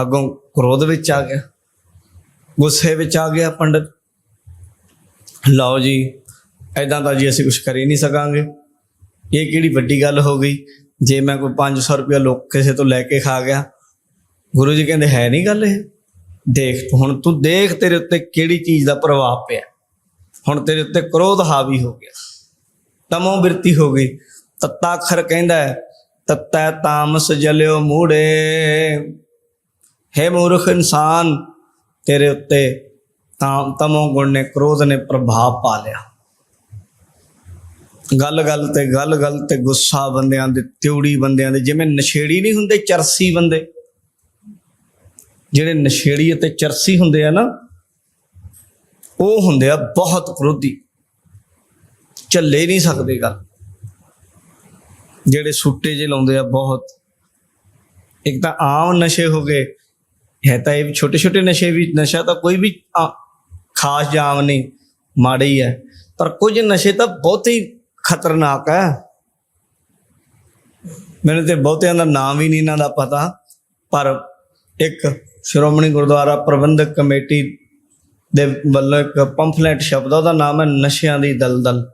ਅੱਗੋਂ ਕ੍ਰੋਧ ਵਿੱਚ ਆ ਗਿਆ, ਗੁੱਸੇ ਵਿੱਚ ਆ ਗਿਆ ਪੰਡਤ। ਲਓ ਜੀ ਐਦਾਂ ਤਾਂ ਜੀ ਅਸੀਂ ਕੁਝ ਕਰ ਹੀ ਨਹੀਂ ਸਕਾਂਗੇ। ਇਹ ਕਿਹੜੀ ਵੱਡੀ ਗੱਲ ਹੋ ਗਈ? ਜੇ ਮੈਂ ਕੋਈ 500 ਰੁਪਇਆ ਲੋਕ ਕਿਸੇ ਤੋਂ ਲੈ ਕੇ ਖਾ ਗਿਆ, ਗੁਰੂ ਜੀ ਕਹਿੰਦੇ ਹੈ ਨਹੀਂ ਗੱਲ ਇਹ? ਦੇਖ, ਹੁਣ ਤੂੰ ਦੇਖ ਤੇਰੇ ਉੱਤੇ ਕਿਹੜੀ ਚੀਜ਼ ਦਾ ਪ੍ਰਭਾਵ ਪਿਆ। ਹੁਣ ਤੇਰੇ ਉੱਤੇ ਕ੍ਰੋਧ ਹਾਵੀ ਹੋ ਗਿਆ। ਤਮੋ ਬਿਰਤੀ ਹੋ ਗਈ। ਤੱਤਾ ਅਖਰ ਕਹਿੰਦਾ ਤੱਤਾ ਤਾਮਸ ਜਲਿਓ ਮੂੜੇ। ਹੈ ਮੂਰਖ ਇਨਸਾਨ, ਤੇਰੇ ਉੱਤੇ ਤਾਮ ਤਮੋ ਗੁਣ ਨੇ, ਕ੍ਰੋਧ ਨੇ ਪ੍ਰਭਾਵ ਪਾ ਲਿਆ। ਗੱਲ ਗੱਲ ਤੇ ਗੱਲ ਗੱਲ ਤੇ ਗੁੱਸਾ ਬੰਦਿਆਂ ਦੇ, ਤਿਉੜੀ ਬੰਦਿਆਂ ਦੇ, ਜਿਵੇਂ ਨਸ਼ੇੜੀ ਨਹੀਂ ਹੁੰਦੇ, ਚਰਸੀ ਬੰਦੇ। ਜਿਹੜੇ ਨਸ਼ੇੜੀ ਅਤੇ ਚਰਸੀ ਹੁੰਦੇ ਆ ਨਾ, ਉਹ ਹੁੰਦੇ ਆ ਬਹੁਤ ਕ੍ਰੋਧੀ। ਝੱਲੇ ਨਹੀਂ ਸਕਦੇ ਗੱਲ। ਜਿਹੜੇ ਸੁੱਟੇ ਜੇ ਲਾਉਂਦੇ ਆ ਬਹੁਤ। ਇੱਕ ਤਾਂ ਆਮ ਨਸ਼ੇ ਹੋ ਗਏ ਹੈ ਤਾਂ ਇਹ ਛੋਟੇ ਛੋਟੇ ਨਸ਼ੇ ਵੀ, ਨਸ਼ਾ ਤਾਂ ਕੋਈ ਵੀ ਖਾਸ ਜਾਮ ਨਹੀਂ, ਮਾੜੇ ਹੀ। ਹੈ ਪਰ ਕੁਝ ਨਸ਼ੇ ਤਾਂ ਬਹੁਤ ਹੀ ਖਤਰਨਾਕ ਹੈ। ਮੈਨੂੰ ਤੇ ਬਹੁਤਿਆਂ ਦਾ ਨਾਮ ਵੀ ਨਹੀਂ ਇਹਨਾਂ ਦਾ ਪਤਾ, ਪਰ ਇੱਕ ਸ਼੍ਰੋਮਣੀ ਗੁਰਦੁਆਰਾ ਪ੍ਰਬੰਧਕ ਕਮੇਟੀ ਦੇ ਵੱਲੋਂ ਇੱਕ ਪੰਫਲੇਟ ਸ਼ਬਦ, ਉਹਦਾ ਨਾਮ ਹੈ ਨਸ਼ਿਆਂ ਦੀ ਦਲਦਲ।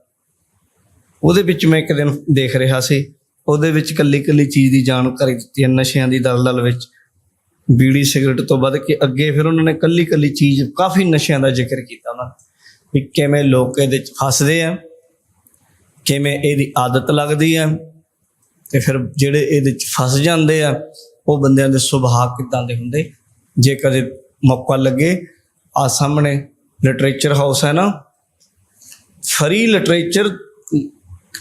ਉਹਦੇ ਵਿੱਚ ਮੈਂ ਇੱਕ ਦਿਨ ਦੇਖ ਰਿਹਾ ਸੀ, ਉਹਦੇ ਵਿੱਚ ਕੱਲੀ ਕੱਲੀ ਚੀਜ਼ ਦੀ ਜਾਣਕਾਰੀ ਦਿੱਤੀ ਹੈ, ਨਸ਼ਿਆਂ ਦੀ ਦਲਦਲ ਵਿੱਚ। ਬੀੜੀ ਸਿਗਰਟ ਤੋਂ ਵੱਧ ਕੇ ਅੱਗੇ ਫਿਰ ਉਹਨਾਂ ਨੇ ਕੱਲੀ ਕੱਲੀ ਚੀਜ਼ ਕਾਫੀ ਨਸ਼ਿਆਂ ਦਾ ਜ਼ਿਕਰ ਕੀਤਾ ਉਹਨਾਂ ਵੀ ਕਿਵੇਂ ਲੋਕ ਇਹਦੇ ਚ ਫਸਦੇ ਆ, ਕਿਵੇਂ ਇਹਦੀ ਆਦਤ ਲੱਗਦੀ ਆ ਤੇ ਫਿਰ ਜਿਹੜੇ ਇਹਦੇ ਚ ਫਸ ਜਾਂਦੇ ਆ, ਉਹ ਬੰਦਿਆਂ ਦੇ ਸੁਭਾਅ ਕਿਦਾਂ ਦੇ ਹੁੰਦੇ? ਜੇ ਕਦੇ ਮੌਕਾ ਲੱਗੇ ਆ ਸਾਹਮਣੇ ਲਿਟਰੇਚਰ ਹਾਊਸ ਹੈ ਨਾ ਫਰੀ ਲਿਟਰੇਚਰ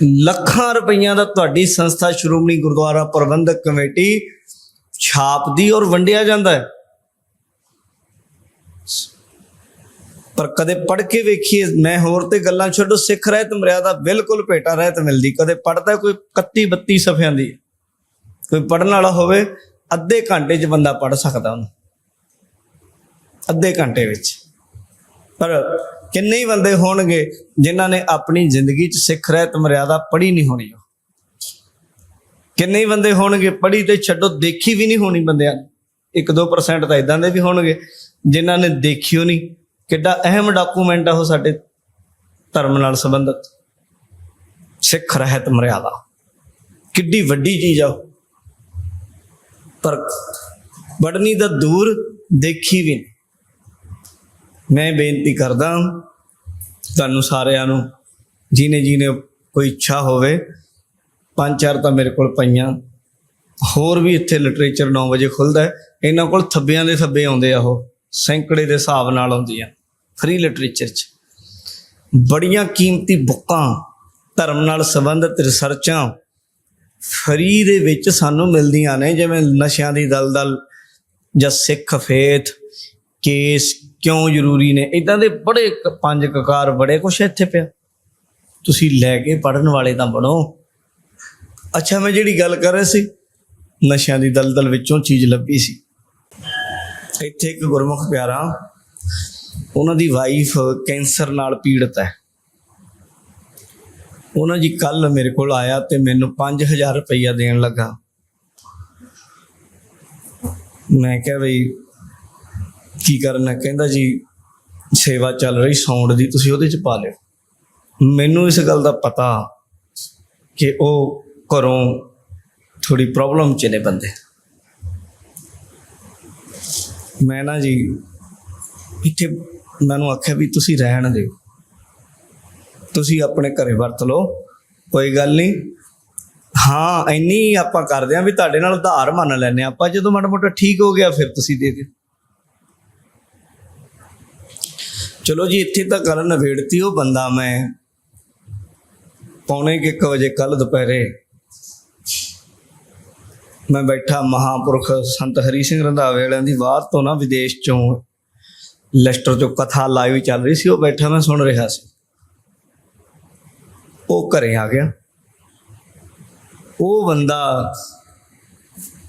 ਲੱਖਾਂ ਰੁਪਈਆਂ ਦਾ ਤੁਹਾਡੀ ਸੰਸਥਾ ਸ਼੍ਰੋਮਣੀ ਗੁਰਦੁਆਰਾ ਪ੍ਰਬੰਧਕ ਕਮੇਟੀ ਛਾਪਦੀ ਔਰ ਵੰਡਿਆ ਜਾਂਦਾ ਹੈ। ਪਰ ਕਦੇ ਪੜ੍ਹ ਕੇ ਵੇਖੀਏ, ਮੈਂ ਹੋਰ ਤੇ ਗੱਲਾਂ ਛੱਡੋ, ਸਿੱਖ ਰਹਿਤ ਮਰਿਆਦਾ ਬਿਲਕੁਲ ਭੇਟਾ ਰਹਿਤ ਮਿਲਦੀ। ਕਦੇ ਪੜਦਾ ਕੋਈ 31 32 ਸਫ਼ਿਆਂ ਦੀ। ਕੋਈ ਪੜਨ ਵਾਲਾ ਹੋਵੇ, ਅੱਧੇ ਘੰਟੇ 'ਚ ਬੰਦਾ ਪੜ ਸਕਦਾ ਉਹਨੂੰ। ਅੱਧੇ ਘੰਟੇ ਵਿੱਚ। ਪਰ ਕਿੰਨੇ ਹੀ ਬੰਦੇ ਹੋਣਗੇ ਜਿਨ੍ਹਾਂ ਨੇ ਆਪਣੀ ਜ਼ਿੰਦਗੀ 'ਚ ਸਿੱਖ ਰਹਿਤ ਮਰਿਆਦਾ ਪੜ੍ਹੀ ਨਹੀਂ ਹੋਣੀ। ਕਿੰਨੇ ਬੰਦੇ ਹੋਣਗੇ, ਪੜ੍ਹੀ ਤੇ ਛੱਡੋ, ਦੇਖੀ ਵੀ ਨਹੀਂ ਹੋਣੀ ਬੰਦਿਆਂ ਨੇ। 1-2% ਤਾਂ ਇਦਾਂ ਦੇ ਵੀ ਹੋਣਗੇ, ਜਿਨ੍ਹਾਂ ਨੇ ਦੇਖਿਓ ਨਹੀਂ। ਕਿੱਡਾ ਅਹਿਮ ਡਾਕੂਮੈਂਟ ਆ ਉਹ ਸਾਡੇ ਧਰਮ ਨਾਲ ਸੰਬੰਧਿਤ। ਸਿੱਖ ਰਹਿਤ ਮਰਿਆਦਾ। ਕਿੱਡੀ ਵੱਡੀ ਚੀਜ਼ ਆ ਉਹ। ਪਰ ਬੜਨੀ ਦਾ ਦੂਰ, ਦੇਖੀ ਵੀ ਨਹੀਂ। ਮੈਂ ਬੇਨਤੀ ਕਰਦਾ ਤੁਹਾਨੂੰ ਸਾਰਿਆਂ ਨੂੰ ਜਿਨੇ ਜਿਨੇ ਕੋਈ ਇੱਛਾ ਹੋਵੇ ਪੰਜ ਚਾਰ ਤਾਂ ਮੇਰੇ ਕੋਲ ਪਈਆਂ। ਹੋਰ ਵੀ ਇੱਥੇ ਲਿਟਰੇਚਰ 9 ਵਜੇ ਖੁੱਲਦਾ ਹੈ। ਇਹਨਾਂ ਕੋਲ ਥੱਬਿਆਂ ਦੇ ਥੱਬੇ ਆਉਂਦੇ ਆ ਉਹ, ਸੈਂਕੜੇ ਦੇ ਹਿਸਾਬ ਨਾਲ ਆਉਂਦੀਆਂ। ਫ੍ਰੀ ਲਿਟਰੇਚਰ 'ਚ। ਬੜੀਆਂ ਕੀਮਤੀ ਬੁੱਕਾਂ, ਧਰਮ ਨਾਲ ਸੰਬੰਧਿਤ ਰਿਸਰਚਾਂ ਫਰੀ ਦੇ ਵਿੱਚ ਸਾਨੂੰ ਮਿਲਦੀਆਂ ਨੇ, ਜਿਵੇਂ ਨਸ਼ਿਆਂ ਦੀ ਦਲਦਲ ਜਾਂ ਸਿੱਖ ਫੇਥ, ਕੇਸ ਕਿਉਂ ਜ਼ਰੂਰੀ ਨੇ? ਇਦਾਂ ਦੇ ਬੜੇ ਪੰਜ ਕਕਾਰ ਬੜੇ ਕੁਛ ਇੱਥੇ ਪਿਆ। ਤੁਸੀਂ ਲੈ ਕੇ ਪੜਨ ਵਾਲੇ ਤਾਂ ਬਣੋ। ਅੱਛਾ, ਮੈਂ ਜਿਹੜੀ ਗੱਲ ਕਰ ਰਿਹਾ ਸੀ, ਨਸ਼ਿਆਂ ਦੀ ਦਲਦਲ ਵਿੱਚੋਂ ਚੀਜ਼ ਲੱਭੀ ਸੀ। ਇੱਥੇ ਇੱਕ ਗੁਰਮੁਖ ਪਿਆਰਾ, ਉਹਨਾਂ ਦੀ ਵਾਈਫ ਕੈਂਸਰ ਨਾਲ ਪੀੜਤ ਹੈ। ਉਹਨਾਂ ਜੀ ਕੱਲ ਮੇਰੇ ਕੋਲ ਆਇਆ ਤੇ ਮੈਨੂੰ 5000 ਰੁਪਈਆ ਦੇਣ ਲੱਗਾ। ਮੈਂ ਕਿਹਾ ਬਈ, ਕੀ ਕਰਨਾ? ਕਹਿੰਦਾ ਜੀ, ਸੇਵਾ ਚੱਲ ਰਹੀ ਸਾਊਂਡ ਦੀ ਤੁਸੀਂ ਉਹਦੇ ਚ ਪਾ ਲਿਓ। ਮੈਨੂੰ ਇਸ ਗੱਲ ਦਾ ਪਤਾ ਕਿ ਉਹ ਘਰੋਂ ਥੋੜੀ ਪ੍ਰੋਬਲਮ ਚ ਨੇ ਬੰਦੇ। ਮੈਂ ਨਾ ਜੀ ਇੱਥੇ ਮੈਨੂੰ ਆਖਿਆ ਵੀ ਤੁਸੀਂ ਰਹਿਣ ਦਿਓ। ਤੁਸੀਂ ਆਪਣੇ ਘਰੇ ਵਰਤ ਲਓ, ਕੋਈ ਗੱਲ ਨਹੀਂ। ਹਾਂ, ਇੰਨੀ ਆਪਾਂ ਕਰਦੇ ਆਂ ਵੀ ਤੁਹਾਡੇ ਨਾਲ ਉਧਾਰ ਮੰਨ ਲੈਨੇ ਆਪਾਂ ਜਦੋਂ ਮਾੜਾ ਮੋਟਾ ਠੀਕ ਹੋ ਗਿਆ, ਫਿਰ ਤੁਸੀਂ ਦੇ ਦਿਓ। ਚਲੋ ਜੀ, ਇੱਥੇ ਤਾਂ ਗੱਲ ਨਵੇੜਤੀ ਉਹ ਬੰਦਾ ਮੈਂ। ਪੌਣੇ ਕੁ ਇੱਕ ਵਜੇ ਕੱਲ ਦੁਪਹਿਰੇ ਮੈਂ ਬੈਠਾ ਮਹਾਪੁਰਖ ਸੰਤ ਹਰੀ ਸਿੰਘ ਰੰਧਾਵੇ ਵਾਲਿਆਂ ਦੀ ਬਾਹਰ ਤੋਂ ਨਾ ਵਿਦੇਸ਼ ਚੋਂ ਲੈਸਟਰ ਚੋਂ ਕਥਾ ਲਾਈਵ ਚੱਲ ਰਹੀ ਸੀ, ਉਹ ਬੈਠਾ ਮੈਂ ਸੁਣ ਰਿਹਾ ਸੀ। ਉਹ ਘਰੇ ਆ ਗਿਆ। ਉਹ ਬੰਦਾ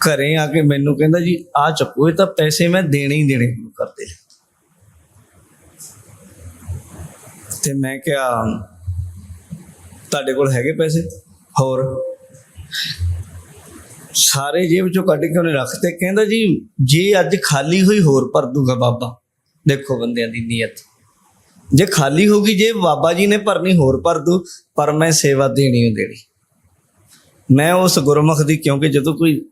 ਘਰੇ ਆ ਕੇ ਮੈਨੂੰ ਕਹਿੰਦਾ, ਜੀ, ਆ ਚੱਕੋ, ਇਹ ਤਾਂ ਪੈਸੇ ਮੈਂ ਦੇਣੇ ਹੀ ਦੇਣੇ ਸ਼ੁਰੂ ਕਰ ਤੇ ਮੈਂ ਕਿਹਾ, ਤੁਹਾਡੇ ਕੋਲ ਹੈਗੇ ਪੈਸੇ? ਹੋਰ। ਸਾਰੇ ਜੇਬ ਚੋਂ ਕੱਢ ਕੇ ਉਹਨੇ ਰੱਖਤੇ। ਕਹਿੰਦਾ ਜੀ, ਜੇ ਅੱਜ ਖਾਲੀ ਹੋਈ ਹੋਰ ਭਰ ਦੂਗਾ ਬਾਬਾ। ਦੇਖੋ ਬੰਦਿਆਂ ਦੀ ਨੀਅਤ। ਜੇ ਖਾਲੀ ਹੋਗੀ ਜੇ ਬਾਬਾ ਜੀ ਨੇ ਭਰਨੀ ਹੋਰ ਭਰ ਦੂ, ਪਰ ਮੈਂ ਸੇਵਾ ਦੇਣੀ ਓ ਦੇਣੀ। ਮੈਂ ਉਸ ਗੁਰਮੁਖ ਦੀ, ਕਿਉਂਕਿ ਜਦੋਂ ਕੋਈ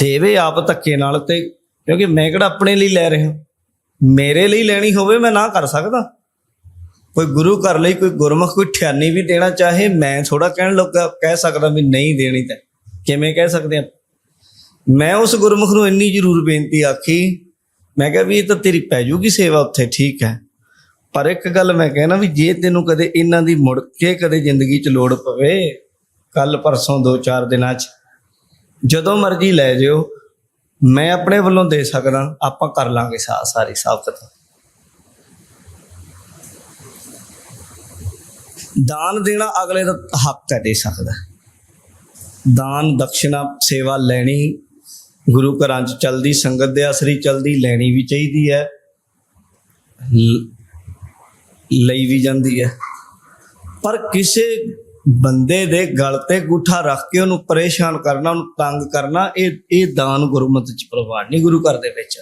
ਦੇਵੇ ਆਪ ਧੱਕੇ ਨਾਲ ਤੇ, ਕਿਉਂਕਿ ਮੈਂ ਕਿਹੜਾ ਆਪਣੇ ਲਈ ਲੈ ਰਿਹਾ? ਮੇਰੇ ਲਈ ਲੈਣੀ ਹੋਵੇ, ਮੈਂ ਨਾ ਕਰ ਸਕਦਾ। ਕੋਈ ਗੁਰੂ ਘਰ ਲਈ ਕੋਈ ਗੁਰਮੁਖ ਕੋਈ ਠਿਆਨੀ ਵੀ ਦੇਣਾ ਚਾਹੇ, ਮੈਂ ਥੋੜਾ ਕਹਿਣ ਲੱਗਾ, ਕਹਿ ਸਕਦਾ ਵੀ ਨਹੀਂ ਦੇਣੀ ਤਾਂ। ਕਿਵੇਂ ਕਹਿ ਸਕਦੇ ਆ? ਮੈਂ ਉਸ ਗੁਰਮੁਖ ਨੂੰ ਇੰਨੀ ਜ਼ਰੂਰ ਬੇਨਤੀ ਆਖੀ, ਮੈਂ ਕਿਹਾ ਵੀ ਇਹ ਤਾਂ ਤੇਰੀ ਪੈ ਜੂਗੀ ਸੇਵਾ ਉੱਥੇ, ਠੀਕ ਹੈ। ਪਰ ਇੱਕ ਗੱਲ ਮੈਂ ਕਹਿਣਾ ਵੀ ਜੇ ਤੈਨੂੰ ਕਦੇ ਇਹਨਾਂ ਦੀ ਮੁੜ ਕੇ ਕਦੇ ਜ਼ਿੰਦਗੀ 'ਚ ਲੋੜ ਪਵੇ, ਕੱਲ ਪਰਸੋਂ ਦੋ ਚਾਰ ਦਿਨਾਂ 'ਚ, ਜਦੋਂ ਮਰਜ਼ੀ ਲੈ ਜਿਓ, ਮੈਂ ਆਪਣੇ ਵੱਲੋਂ ਦੇ ਸਕਦਾ, ਆਪਾਂ ਕਰ ਲਾਂਗੇ ਸਾ, ਸਾਰੀ ਸਾਬਤ। ਦਾਨ ਦੇਣਾ ਅਗਲੇ ਦਾ ਹੱਕ ਹੈ ਦੇ ਸਕਦਾ। ਦਾਨ ਦਕਸ਼ਨਾ ਸੇਵਾ ਲੈਣੀ ਗੁਰੂ ਘਰਾਂ 'ਚ ਚਲਦੀ, ਸੰਗਤ ਦੇ ਅਸਰੀ ਚਲਦੀ, ਲੈਣੀ ਵੀ ਚਾਹੀਦੀ ਹੈ ਲਈ ਵੀ ਜਾਂਦੀ ਹੈ। ਪਰ ਕਿਸੇ ਬੰਦੇ ਦੇ ਗਲ ਤੇ ਗੁੱਠਾ ਰੱਖ ਕੇ ਉਹਨੂੰ ਪਰੇਸ਼ਾਨ ਕਰਨਾ, ਉਹਨੂੰ ਤੰਗ ਕਰਨਾ, ਇਹ ਇਹ ਦਾਨ ਗੁਰਮਤਿ ਚ ਪ੍ਰਵਾਨ ਨਹੀਂ ਗੁਰੂ ਘਰ ਦੇ ਵਿੱਚ।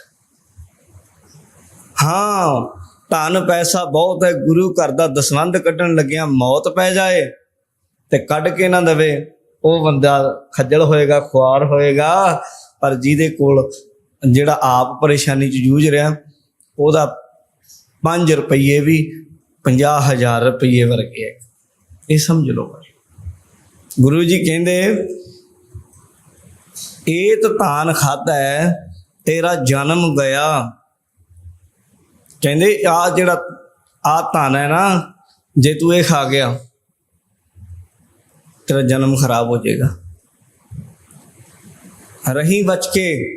ਹਾਂ, ਧਨ ਪੈਸਾ ਬਹੁਤ ਹੈ, ਗੁਰੂ ਘਰ ਦਾ ਦਸਵੰਧ ਕੱਢਣ ਲੱਗਿਆ ਮੌਤ ਪੈ ਜਾਏ ਤੇ ਕੱਢ ਕੇ ਨਾ ਦਵੇ। ਉਹ ਬੰਦਾ ਖੱਜਲ ਹੋਏਗਾ, ਖੁਆਰ ਹੋਏਗਾ, ਪਰ ਜਿਹਦੇ ਕੋਲ ਜਿਹੜਾ ਆਪ ਪਰੇਸ਼ਾਨੀ ਚ ਜੂਝ ਰਿਹਾ, ਉਹਦਾ 5 ਰੁਪਏ ਵੀ 50000 ਰੁਪਏ ਵਰਗੇ ਹੈ ਇਹ ਸਮਝ ਲਓ ਗੁਰੂ ਜੀ ਕਹਿੰਦੇ ਇਹ ਤਾਨ ਖਾਦਾ ਹੈ ਤੇਰਾ ਜਨਮ ਗਿਆ। ਕਹਿੰਦੇ, ਆ ਜਿਹੜਾ, ਆ ਧਨ ਹੈ ਨਾ, ਜੇ ਤੂੰ ਇਹ ਖਾ ਗਿਆ ਤੇਰਾ ਜਨਮ ਖਰਾਬ ਹੋ ਜਾਏਗਾ ਰਹੀ ਬਚ ਕੇ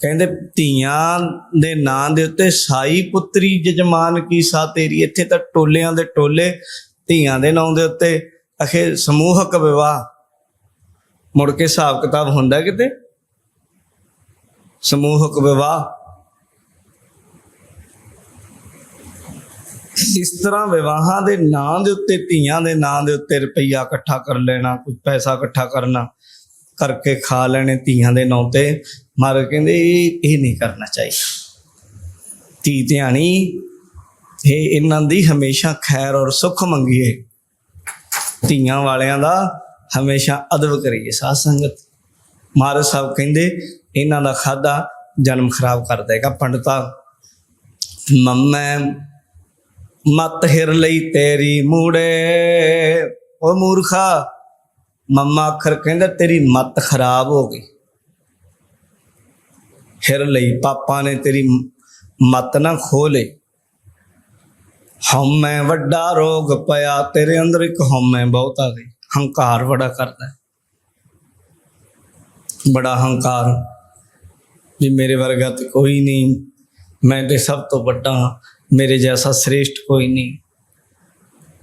ਕਹਿੰਦੇ ਧੀਆਂ ਦੇ ਨਾਂ ਦੇ ਉੱਤੇ ਸਾਈ ਪੁੱਤਰੀ ਜਜਮਾਨ ਕੀ ਸਾ ਤੇਰੀ ਇੱਥੇ ਤਾਂ ਟੋਲਿਆਂ ਦੇ ਟੋਲੇ ਧੀਆਂ ਦੇ ਨਾਂ ਦੇ ਉੱਤੇ ਅਖੇ ਸਮੂਹਕ ਵਿਵਾਹ ਮੁੜ ਕੇ ਹਿਸਾਬ ਕਿਤਾਬ ਹੁੰਦਾ ਕਿਤੇ ਸਮੂਹਕ ਵਿਵਾਹ ਇਸ ਤਰ੍ਹਾਂ ਵਿਵਾਹਾਂ ਦੇ ਨਾਂ ਦੇ ਉੱਤੇ, ਧੀਆਂ ਦੇ ਨਾਂ ਦੇ ਉੱਤੇ ਰੁਪਈਆ ਇਕੱਠਾ ਕਰ ਲੈਣਾ ਕੁਝ ਪੈਸਾ ਇਕੱਠਾ ਕਰਨਾ, ਕਰਕੇ ਖਾ ਲੈਣੇ ਧੀਆਂ ਦੇ ਨਾਂ ਤੇ ਮਾਰ ਕਹਿੰਦੇ, ਇਹ ਇਹ ਨਹੀਂ ਕਰਨਾ ਚਾਹੀਦਾ। ਧੀ ਧਿਆਣੀ, ਇਹ ਇਹਨਾਂ ਦੀ ਹਮੇਸ਼ਾ ਖੈਰ ਔਰ ਸੁੱਖ ਮੰਗੀਏ। ਧੀਆਂ ਵਾਲਿਆਂ ਦਾ ਹਮੇਸ਼ਾ ਅਦਬ ਕਰੀਏ, ਸਾਧ ਸੰਗਤ। ਮਹਾਰਾਜ ਸਾਹਿਬ ਕਹਿੰਦੇ, ਇਹਨਾਂ ਦਾ ਖਾਦਾ ਜਨਮ ਖਰਾਬ ਕਰ ਦੇਗਾ ਪੰਡਤਾ। ਮੰਮੈ ਮਤ ਹਿਰ ਲਈ ਤੇਰੀ ਮੂੜੇ। ਓ ਮੂਰਖਾ, ਮੰਮਾ ਅੱਖਰ ਕਹਿੰਦਾ ਤੇਰੀ ਮਤ ਖਰਾਬ ਹੋ ਗਈ। ਹਿਰ ਲਈ ਪਾਪਾ ਨੇ ਤੇਰੀ ਮਤ ਨਾ ਖੋਲੇ ਹਉਮੈ ਵੱਡਾ ਰੋਗ ਪਿਆ, ਤੇਰੇ ਅੰਦਰ ਇੱਕ ਹਉਮੈ ਬਹੁਤ ਆ ਗਈ। ਹੰਕਾਰ ਬੜਾ ਕਰਦਾ ਬੜਾ ਹੰਕਾਰ। ਵੀ ਮੇਰੇ ਵਰਗਾ ਤੇ ਕੋਈ ਨਹੀਂ। ਮੈਂ ਤੇ ਸਭ ਤੋਂ ਵੱਡਾ ਮੇਰੇ ਜੈਸਾ ਸ੍ਰੇਸ਼ਟ ਕੋਈ ਨਹੀਂ।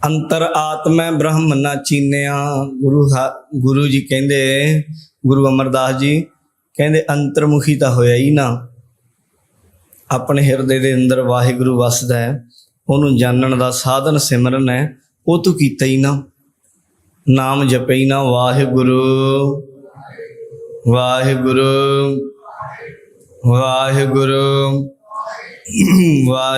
ਅੰਤਰ ਆਤਮੈ ਬ੍ਰਹਮ ਨਾ ਚੀਨਿਆ। ਗੁਰੂ ਗੁਰੂ ਜੀ ਕਹਿੰਦੇ, ਗੁਰੂ ਅਮਰਦਾਸ ਜੀ ਕਹਿੰਦੇ, ਅੰਤਰਮੁਖੀ ਤਾਂ ਹੋਇਆ ਹੀ ਨਾ। ਆਪਣੇ ਹਿਰਦੇ ਦੇ ਅੰਦਰ ਵਾਹਿਗੁਰੂ ਵਸਦਾ ਹੈ। ਉਹਨੂੰ ਜਾਣਨ ਦਾ ਸਾਧਨ ਸਿਮਰਨ ਹੈ। ਉਹ ਤੂੰ ਕੀਤਾ ਹੀ ਨਾ। ਨਾਮ ਜਪੇ ਹੀ ਨਾ। ਵਾਹਿਗੁਰੂ ਵਾਹਿਗੁਰੂ ਵਾਹਿਗੁਰੂ ਵਾਹਿ